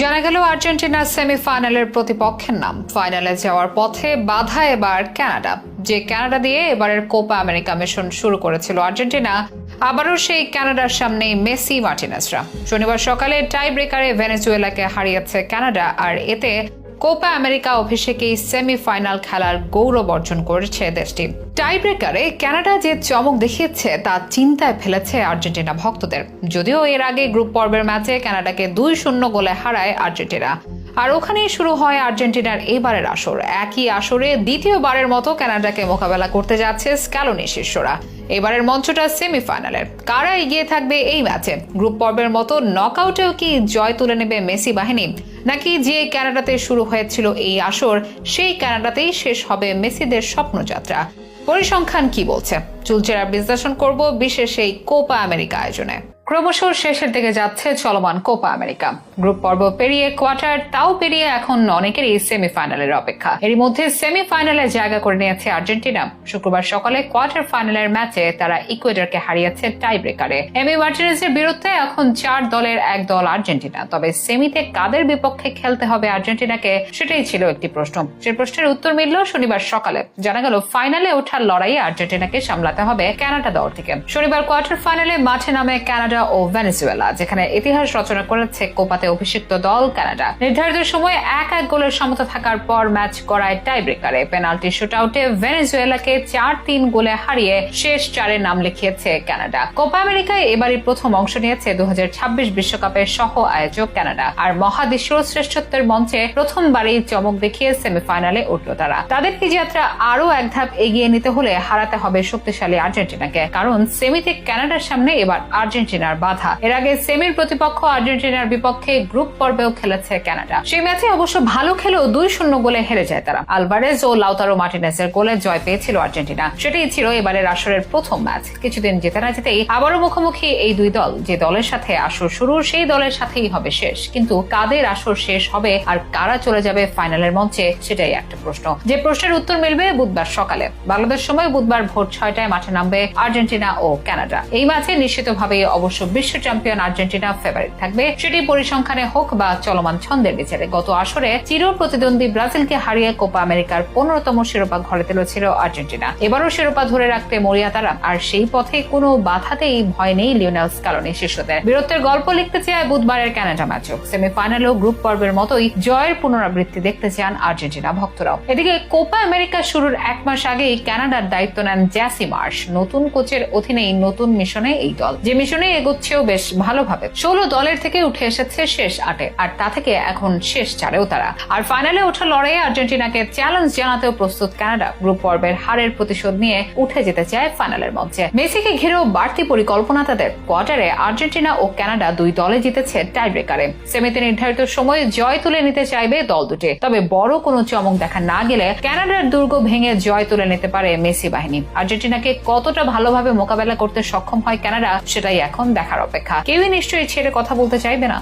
জানা গেল আর্জেন্টিনার সেমিফাইনালের প্রতিপক্ষের নাম। ফাইনালে যাওয়ার পথে বাধা এবার কানাডা। যে কানাডা দিয়ে এবারের কোপা আমেরিকা মিশন শুরু করেছিল আর্জেন্টিনা, আবারও সেই ক্যানাডার সামনে মেসি মার্টিনাসরা। শনিবার সকালে টাই ব্রেকারে ভেনেজুয়েলাকে হারিয়েছে কানাডা, আর এতে কোপা আমেরিকা অভিষেকেই সেমিফাইনাল খেলার গৌরব অর্জন করেছে দেশটি? টাই ব্রেকারে কানাডা যে চমক দেখিয়েছে, তা চিন্তায় ফেলেছে আর্জেন্টিনা ভক্তদের। যদিও এর আগে গ্রুপ পর্বের ম্যাচে কানাডাকে দুই শূন্য গোলে হারায় আর্জেন্টিনা। আর ওখানেই শুরু হয় আর্জেন্টিনার এবারের আসর। একই আসরে দ্বিতীয়বারের মতো কানাডাকে মোকাবেলা করতে যাচ্ছে স্ক্যালোনি শিষ্যরা। এবারের মঞ্চটা সেমিফাইনালের। কারা এগিয়ে থাকবে এই ম্যাচে? গ্রুপ পর্বের মতো নকআউটেও কি জয় তুলে নেবে মেসি বাহিনী? নাকি যে ক্যানাডাতে শুরু হয়েছিল এই আসর, সেই ক্যানাডাতেই শেষ হবে মেসিদের স্বপ্নযাত্রা। পরিসংখ্যান কি বলছে? চুলচেরা বিশ্লেষণ করব বিশেষ এই কোপা আমেরিকা আয়োজনে। ক্রমশ শেষের দিকে যাচ্ছে চলমান কোপা আমেরিকা। গ্রুপ পর্ব পেরিয়ে কোয়ার্টার তাও পেরিয়ে এখন অনেকেরই সেমিফাইনালের অপেক্ষা। এরই মধ্যে সেমিফাইনালে জায়গা করে নিয়েছে আর্জেন্টিনা। শুক্রবার সকালে কোয়ার্টার ফাইনালের ম্যাচে তারা ইকুয়েডরকে হারিয়েছে টাই ব্রেকারে এমি মার্টিনেজের বিরুদ্ধে এখন চার দলের এক দল আর্জেন্টিনা। তবে সেমিতে কাদের বিপক্ষে খেলতে হবে আর্জেন্টিনাকে সেটাই ছিল একটি প্রশ্ন। সেই প্রশ্নের উত্তর মিলল শনিবার সকালে। জানা গেল, ফাইনালে ওঠার লড়াইয়ে আর্জেন্টিনাকে সামলাতে হবে কানাডা দল থেকে। শনিবার কোয়ার্টার ফাইনালে মাঠে নামে কানাডা ও ভেনেজুয়েলা, যেখানে ইতিহাস রচনা করেছে কোপাতে অভিষিক্ত দল কানাডা। নির্ধারিত সময়ে এক এক গোলের সমতা থাকার পর ম্যাচ করায় টাই ব্রেকারে পেনাল্টি শুট আউটে ভেনেজুয়েলাকে চার তিন গোলে হারিয়ে শেষ চারে নাম লিখিয়েছে কানাডা। কোপা আমেরিকায় এবারই প্রথম অংশ নিয়েছে দু বিশ্বকাপের সহ আয়োজক কানাডা। আর মহাদেশীয় শ্রেষ্ঠত্বের মঞ্চে প্রথমবারই চমক দেখিয়ে সেমিফাইনালে উঠল তারা। তাদের এই যাত্রা আরও এক ধাপ এগিয়ে নিতে হলে হারাতে হবে শক্তিশালী আর্জেন্টিনাকে। কারণ সেমিতে কানাডার সামনে এবার আর্জেন্টিনার বাধা। এর আগে সেমির প্রতিপক্ষ আর্জেন্টিনার বিপক্ষে গ্রুপ পর্বেও খেলেছে কানাডা। সেই ম্যাচে অবশ্য ভালো খেলেও দুই শূন্য গোলে হেরে যায় তারা। আলভারেজ ও লাউতারো মার্টিনেসের গোলে জয় পেয়েছিল আর্জেন্টিনা। সেটাই ছিল এবারের আসরের প্রথম ম্যাচ। কিছুদিন যেতে না যেতেই আবারও মুখোমুখি এই দুই দল। যে দলের সাথে আসর শুরু, সেই দলের সাথেই হবে শেষ। কিন্তু কাদের আসর শেষ হবে আর কারা চলে যাবে ফাইনালের মঞ্চে, সেটাই একটা প্রশ্ন। যে প্রশ্নের উত্তর মিলবে বুধবার সকালে। বাংলাদেশ সময় বুধবার ভোর ছয়টায় মাঠে নামবে আর্জেন্টিনা ও কানাডা। এই ম্যাচে নিশ্চিতভাবে অবশ্য বিশ্ব চ্যাম্পিয়ন আর্জেন্টিনা ফেভারিট থাকবে। সেটি পরিসংখ্যানে হোক বা চলমান ছন্দের বিচারে। গত আসরে চির প্রতিদ্বন্দ্বী ব্রাজিলকে হারিয়ে কোপা আমেরিকার পনেরোতম শিরোপা ঘরে তুলেছিল আর্জেন্টিনা। এবারও শিরোপা ধরে রাখতে মরিয়া তারা আর সেই পথে কোনো বাধাতেই ভয় নেই লিওনেল স্কালনি শিষ্যদের। বীরত্বের গল্প লিখতে চায় বুধবারের কানাডা ম্যাচও। সেমিফাইনালেও গ্রুপ পর্বের মতোই জয়ের পুনরাবৃত্তি দেখতে চান আর্জেন্টিনা ভক্তরাও। এদিকে কোপা আমেরিকা শুরুর এক মাস আগেই কানাডার দায়িত্ব নেন জ্যাসি মার্শ। নতুন কোচের অধীনেই নতুন মিশনে এই দল। যে মিশনে এগোচ্ছেও বেশ ভালোভাবে। ষোলো দলের থেকে উঠে এসেছে শেষ আটে, আর তা থেকে এখন শেষ চারেও তারা। আর ফাইনালে ওঠা লড়াইয়ে আর্জেন্টিনাকে চ্যালেঞ্জ জানাতেও প্রস্তুত কানাডা। গ্রুপ পর্বের হারের প্রতিশোধ নিয়ে উঠে যেতে চায় ফাইনালের মঞ্চে। মেসিকে ঘিরেও বাড়তি পরিকল্পনা তাদের। কোয়ার্টারে আর্জেন্টিনা ও কানাডা দুই দলে জিতেছে টাই ব্রেকারে সেমিতে নির্ধারিত সময়ে জয় তুলে নিতে চাইবে দল দুটি। তবে বড় কোনো চমক দেখা না গেলে কানাডার দুর্গ ভেঙে জয় তুলে নিতে পারে মেসি বাহিনী। আর্জেন্টিনাকে কতটা ভালোভাবে মোকাবেলা করতে সক্ষম হয় কানাডা, সেটাই দেখার অপেক্ষা। কেউই নিশ্চয়ই ছেড়ে কথা বলতে চাইবে না।